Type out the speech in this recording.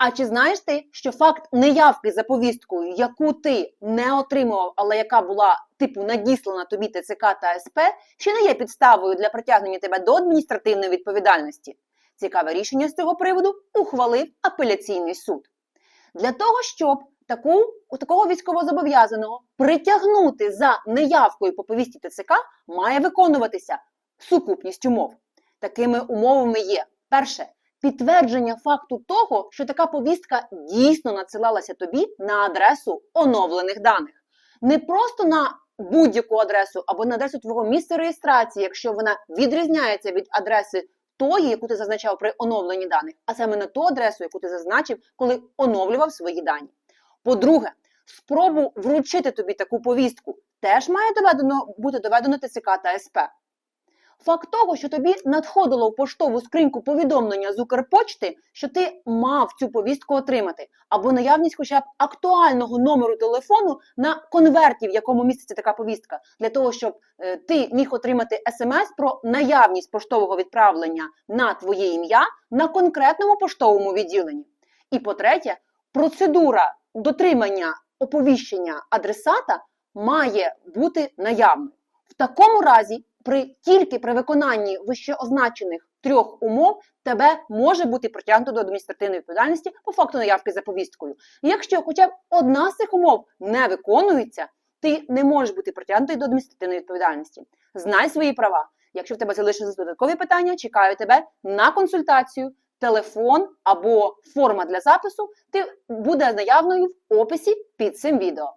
А чи знаєш ти, що факт неявки за повісткою, яку ти не отримував, але яка була типу надіслана тобі ТЦК та СП, ще не є підставою для притягнення тебе до адміністративної відповідальності? Цікаве рішення з цього приводу ухвалив апеляційний суд. Для того, щоб таку, у такого військовозобов'язаного притягнути за неявкою по повісті ТЦК, має виконуватися сукупність умов. Такими умовами є перше підтвердження факту того, що така повістка дійсно надсилалася тобі на адресу оновлених даних. Не просто на будь-яку адресу або на адресу твого місця реєстрації, якщо вона відрізняється від адреси тої, яку ти зазначав при оновленні даних, а саме на ту адресу, яку ти зазначив, коли оновлював свої дані. По-друге, спробу вручити тобі таку повістку теж має доведено, бути доведено ТЦК та СП. Факт того, що тобі надходило в поштову скриньку повідомлення з Укрпочти, що ти мав цю повістку отримати, або наявність хоча б актуального номеру телефону на конверті, в якому міститься така повістка, для того, щоб е, ти міг отримати смс про наявність поштового відправлення на твоє ім'я на конкретному поштовому відділенні. І по-третє, процедура дотримання оповіщення адресата має бути наявною. В такому разі, при тільки при виконанні вищеозначених трьох умов, тебе може бути притягнуто до адміністративної відповідальності по факту наявки за повісткою. Якщо хоча б одна з цих умов не виконується, ти не можеш бути притягнутий до адміністративної відповідальності. Знай свої права. Якщо в тебе залишились додаткові питання, чекаю тебе на консультацію. Телефон або форма для запису ти буде наявною в описі під цим відео.